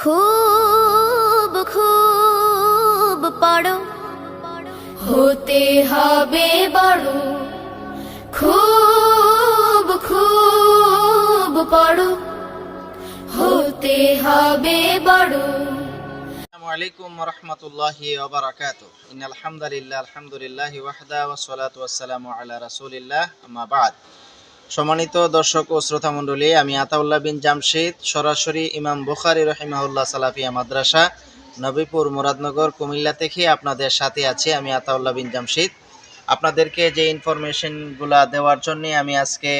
খুব খুব পড়ো হতে হবে বড়। খুব খুব পড়ো হতে হবে বড়। আলাইকুম রহমতুল্লাহি ওবরাকাত ইন আলহামদুলিল্লাহ আলহামদুলিল্লাহ ওয়াহদা রাসূলিল্লাহ, আম্মা বাদ। সম্মানিত দর্শক ও শ্রোতা মণ্ডলী, আমি আতাউল্লাহ বিন জামশেদ, সরাসরি ইমাম বুখারি রহিমাহুল্লাহ সালাফিয়া মাদ্রাসা, নবীপুর মুরাদনগর, কুমিল্লা থেকে আপনাদের সাথে আছি আমি আতাউল্লাহ বিন জামশেদ। আপনাদেরকে যে ইনফরমেশনগুলো দেওয়ার জন্যে আমি আজকে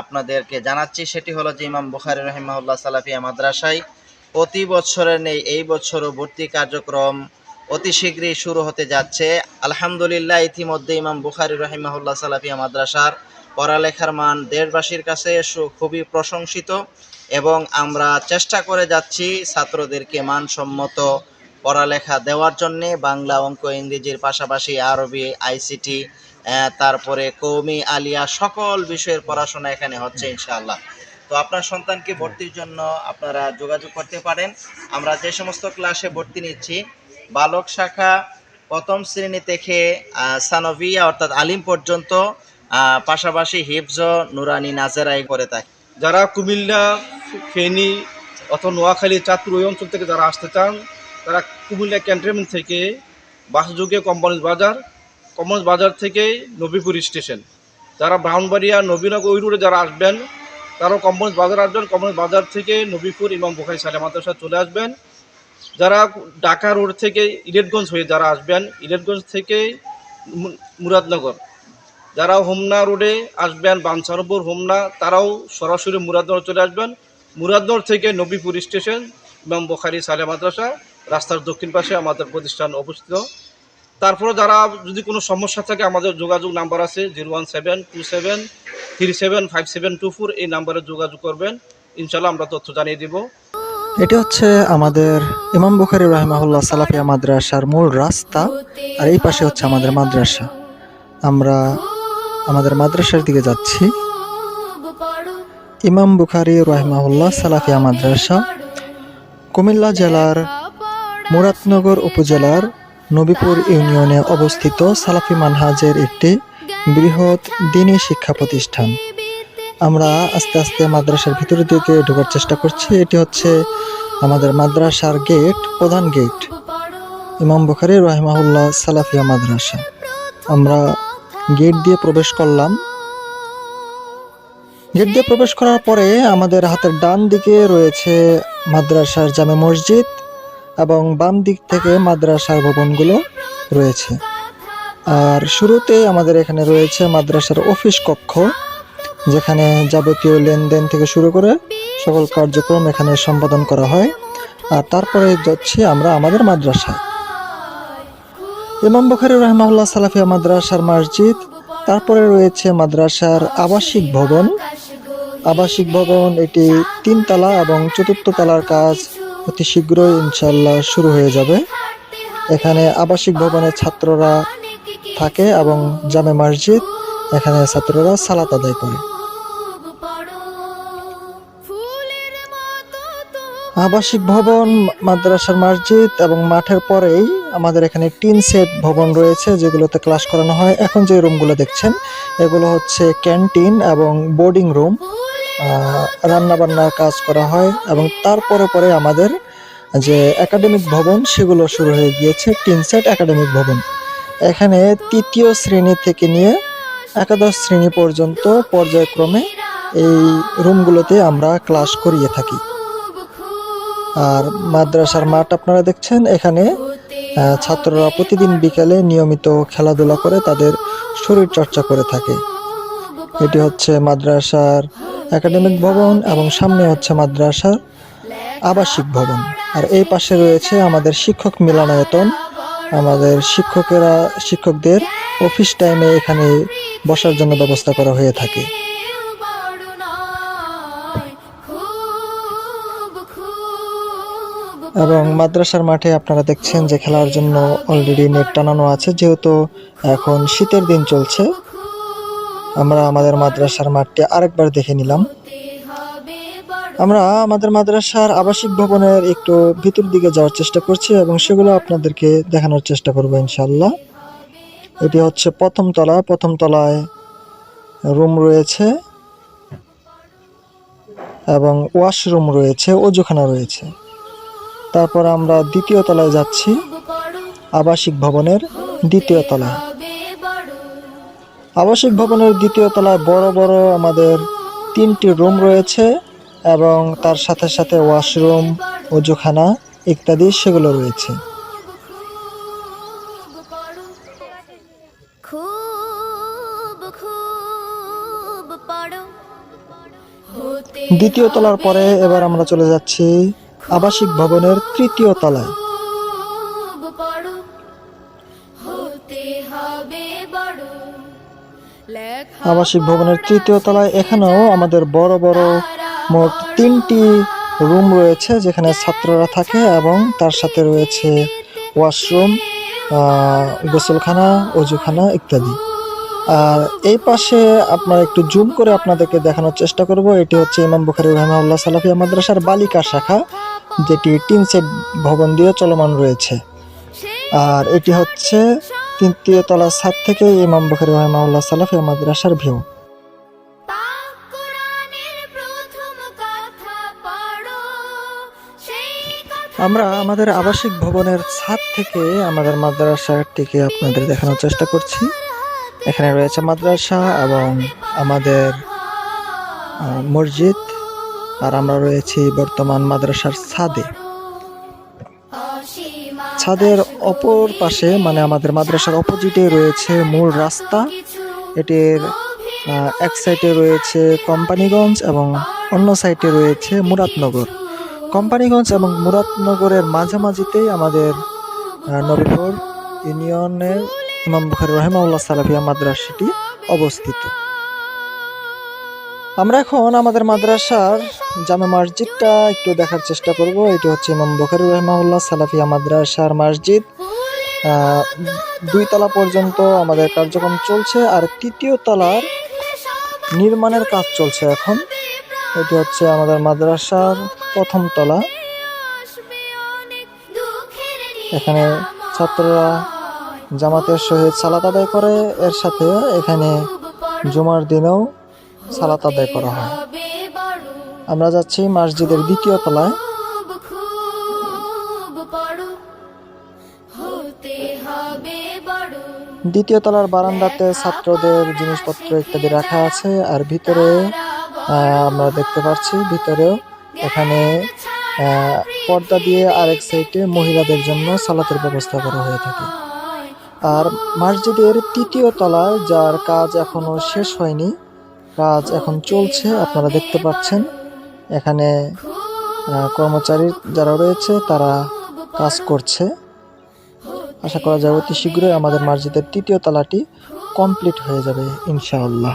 আপনাদেরকে জানাচ্ছি, সেটি হলো যে ইমাম বুখারি রহিমাহুল্লাহ সালাফিয়া মাদ্রাসায় প্রতি বছরের নেই, এই বছরও ভর্তি কার্যক্রম অতি শীঘ্রই শুরু হতে যাচ্ছে। আলহামদুলিল্লাহ, ইতিমধ্যে ইমাম বুখারি রহিমাহুল্লাহ সালাফিয়া মাদ্রাসার পড়ালেখার মান দেশবাসীর কাছে খুবই প্রশংসিত এবং আমরা চেষ্টা করে যাচ্ছি ছাত্রদেরকে মানসম্মত পড়ালেখা দেওয়ার জন্যে। বাংলা অঙ্ক, ইংরেজির পাশাপাশি আরবি, আইসিটি তারপরে কৌমি, আলিয়া সকল বিষয়ের পড়াশোনা এখানে হচ্ছে ইনশাআল্লাহ। তো আপনার সন্তানকে ভর্তির জন্য আপনারা যোগাযোগ করতে পারেন। আমরা যে সমস্ত ক্লাসে ভর্তি নিচ্ছি, বালক শাখা প্রথম শ্রেণি থেকে সানভিয়া অর্থাৎ আলিম পর্যন্ত পাশাপাশি হিফজ, নুরানি, নাজেরাই করে থাকি। যারা কুমিল্লা, ফেনী অথবা নোয়াখালী চাঁদপুর ওই অঞ্চল থেকে যারা আসতে চান, তারা কুমিল্লা ক্যান্টনমেন্ট থেকে বাসযোগে কম্পানিজ বাজার কোম্পানিজ বাজার থেকে নবীপুর স্টেশন। যারা ব্রাউনবাড়িয়া নবীনগর ওই রোডে যারা আসবেন, তারাও কোম্পানিজ বাজার আসবেন কোম্পানিজ বাজার থেকে নবীপুর ইমাম বোখারি সালে মাদ্রাসা চলে আসবেন। যারা ঢাকা রোড থেকে ইলেটগঞ্জ হয়ে যারা আসবেন, ইলেটগঞ্জ থেকে মুরাদনগর। যারা হোমনা রোডে আসবেন বাঞ্ছানপুর হোমনা, তারাও সরাসরি মুরাদনগর চলে আসবেন। মুরাদনগর থেকে নবীপুর স্টেশন, ইমাম বখারি, সালে মাদ্রাসা, রাস্তার দক্ষিণ পাশে আমাদের প্রতিষ্ঠান অবস্থিত। তারপরে যারা যদি কোনো সমস্যা থাকে, আমাদের যোগাযোগ নাম্বার আছে zero one seven two seven, three seven, five seven two four, এই নাম্বারে যোগাযোগ করবেন। ইনশাল্লাহ আমরা তথ্য জানিয়ে দিব। এটি হচ্ছে আমাদের ইমাম বুখারি রহমাহুল্লাহ সালাফিয়া মাদ্রাসার মূল রাস্তা, আর এই পাশে হচ্ছে আমাদের মাদ্রাসা। আমরা আমাদের মাদ্রাসার দিকে যাচ্ছি। ইমাম বুখারি রহমাহুল্লাহ সালাফিয়া মাদ্রাসা, কুমিল্লা জেলার মুরাদনগর উপজেলার নবীপুর ইউনিয়নে অবস্থিত সালাফি মানহাজের একটি বৃহৎ দিনী শিক্ষা প্রতিষ্ঠান। আমরা আস্তে আস্তে মাদ্রাসার ভিতরের দিকে ঢোকার চেষ্টা করছি। এটি হচ্ছে আমাদের মাদ্রাসার গেট, প্রধান গেট। ইমাম বুখারি রহিমাহুল্লাহ সালাফিয়া মাদ্রাসা। আমরা গেট দিয়ে প্রবেশ করলাম। গেট দিয়ে প্রবেশ করার পরে আমাদের হাতের ডান দিকে রয়েছে মাদ্রাসার জামে মসজিদ এবং বাম দিক থেকে মাদ্রাসার ভবনগুলো রয়েছে। আর শুরুতে আমাদের এখানে রয়েছে মাদ্রাসার অফিস কক্ষ, যেখানে যাবতীয় লেনদেন থেকে শুরু করে সকল কার্যক্রম এখানে সম্পাদন করা হয়। আর তারপরে যাচ্ছি আমরা আমাদের মাদ্রাসায়। ইমাম বখারি রহমাউল্লাহ সালাফিয়া মাদ্রাসার মসজিদ। তারপরে রয়েছে মাদ্রাসার আবাসিক ভবন। আবাসিক ভবন এটি তিনতলা এবং চতুর্থ তলার কাজ অতি শীঘ্রই ইনশাল্লাহ শুরু হয়ে যাবে। এখানে আবাসিক ভবনে ছাত্ররা থাকে এবং জামে মসজিদ, এখানে ছাত্ররা সালাত আদায় করে। আবাসিক ভবন, মাদ্রাসার মসজিদ এবং মাঠের পরেই আমাদের এখানে টিন সেট ভবন রয়েছে, যেগুলোতে ক্লাস করানো হয়। এখন যে রুমগুলো দেখছেন, এগুলো হচ্ছে ক্যান্টিন এবং বোর্ডিং রুম রান্না বান্নার কাজ করা হয় এবং তারপরে পরে আমাদের যে একাডেমিক ভবন, সেগুলো শুরু হয়ে গিয়েছে, টিন সেট একাডেমিক ভবন। এখানে তৃতীয় শ্রেণি থেকে নিয়ে একাদশ শ্রেণি পর্যন্ত পর্যায়ক্রমে এই রুমগুলোতে আমরা ক্লাস করিয়ে থাকি। আর মাদ্রাসার মাঠ আপনারা দেখছেন, এখানে ছাত্ররা প্রতিদিন বিকালে নিয়মিত খেলাধুলা করে তাদের শরীর চর্চা করে থাকে। এটি হচ্ছে মাদ্রাসার একাডেমিক ভবন এবং সামনে হচ্ছে মাদ্রাসার আবাসিক ভবন। আর এই পাশে রয়েছে আমাদের শিক্ষক মিলনায়তন। আমাদের শিক্ষকেরা, শিক্ষকদের অফিস টাইমে এখানে বসার জন্য ব্যবস্থা করা হয়ে থাকে। এবং মাদ্রাসার মাঠে আপনারা দেখছেন যে খেলার জন্য অলরেডি নেট টানানো আছে, যেহেতু এখন শীতের দিন চলছে। আমরা আমাদের মাদ্রাসার মাঠটি আরেকবার দেখে নিলাম। আমরা আমাদের মাদ্রাসার আবাসিক ভবনের একটু ভিতর দিকে যাওয়ার চেষ্টা করছি এবং সেগুলো আপনাদেরকে দেখানোর চেষ্টা করব ইনশাল্লাহ এটি হচ্ছে প্রথম তলা। প্রথম তলায় রুম রয়েছে এবং ওয়াশরুম রয়েছে অজুখানা রয়েছে। তারপর আমরা দ্বিতীয় তলায় যাচ্ছি। আবাসিক ভবনের দ্বিতীয় তলায় আবাসিক ভবনের দ্বিতীয় তলায় বড় বড় আমাদের তিনটি রুম রয়েছে এবং তার সাথে সাথে ওয়াশরুম অজুখানা ইত্যাদি সেগুলো রয়েছে। দ্বিতীয় তলার পরে এবার আমরা চলে যাচ্ছি আবাসিক ভবনের তৃতীয় তলায়। আবাসিক ভবনের তৃতীয় তলায় এখানেও আমাদের বড় বড় মোট তিনটি রুম রয়েছে যেখানে ছাত্ররা থাকে এবং তার সাথে রয়েছে ওয়াশরুম আহ, গোসলখানা অজুখানা ইত্যাদি। আর এই পাশে আপনার একটু জুম করে আপনাদেরকে দেখানোর চেষ্টা করব। এটি হচ্ছে ইমাম বুখারি রহমাউল্লাহ সালাফিয়া মাদ্রাসার বালিকা শাখা। যেটি টিন সেট ভবন দিয়ে চলমান রয়েছে। আর এটি হচ্ছে তৃতীয় তলার ছাদ থেকে ইমাম বুখারি রহমাউল্লাহ সালাফিয়া মাদ্রাসার ভিউ। আমরা আমাদের আবাসিক ভবনের ছাদ থেকে আমাদের মাদ্রাসাটিকে আপনাদের দেখানোর চেষ্টা করছি। এখানে রয়েছে মাদ্রাসা এবং আমাদের মসজিদ। আর আমরা রয়েছি বর্তমান মাদ্রাসার ছাদে। ছাদের অপর পাশে মানে আমাদের মাদ্রাসার অপোজিটে রয়েছে মূল রাস্তা। এটির এক সাইডে রয়েছে কোম্পানিগঞ্জ এবং অন্য সাইডে রয়েছে মুরাদনগর। কোম্পানিগঞ্জ এবং মুরাদনগরের মাঝামাঝিতেই আমাদের নবীপুর ইউনিয়নের ইমাম বুখারি রহেমাউল্লাহ সালাফিয়া মাদ্রাসাটি অবস্থিত। আমরা এখন আমাদের মাদ্রাসার জামে মসজিদটা একটু দেখার চেষ্টা করব। এটি হচ্ছে ইমাম বুখারি রহমাউল্লাহ সালাফিয়া মাদ্রাসার মসজিদ। দুই তলা পর্যন্ত আমাদের কার্যক্রম চলছে আর তৃতীয় তলার নির্মাণের কাজ চলছে এখন। এটি হচ্ছে আমাদের মাদ্রাসার প্রথম তলা। এখানে ছাত্ররা জামাতের সহিত সালাত আদায় করে। এর সাথে এখানে জুমার দিনেও সালাত আদায় করা হয়। আমরা যাচ্ছি মসজিদের দ্বিতীয় তলায়। দ্বিতীয় তলার বারান্দাতে ছাত্রদের জিনিসপত্র ইত্যাদি রাখা আছে, আর ভিতরে আমরা দেখতে পাচ্ছি ভিতরেও এখানে পর্দা দিয়ে আরেক সাইডে মহিলাদের জন্য সালাতের ব্যবস্থা করা হয়ে থাকে। আর মসজিদের তৃতীয় তলায়, যার কাজ এখনও শেষ হয়নি কাজ এখন চলছে, আপনারা দেখতে পাচ্ছেন। এখানে কর্মচারী যারা রয়েছে, তারা কাজ করছে। আশা করা যায় অতি শীঘ্রই আমাদের মসজিদের তৃতীয় তালাটি কমপ্লিট হয়ে যাবে, ইনশাআল্লাহ।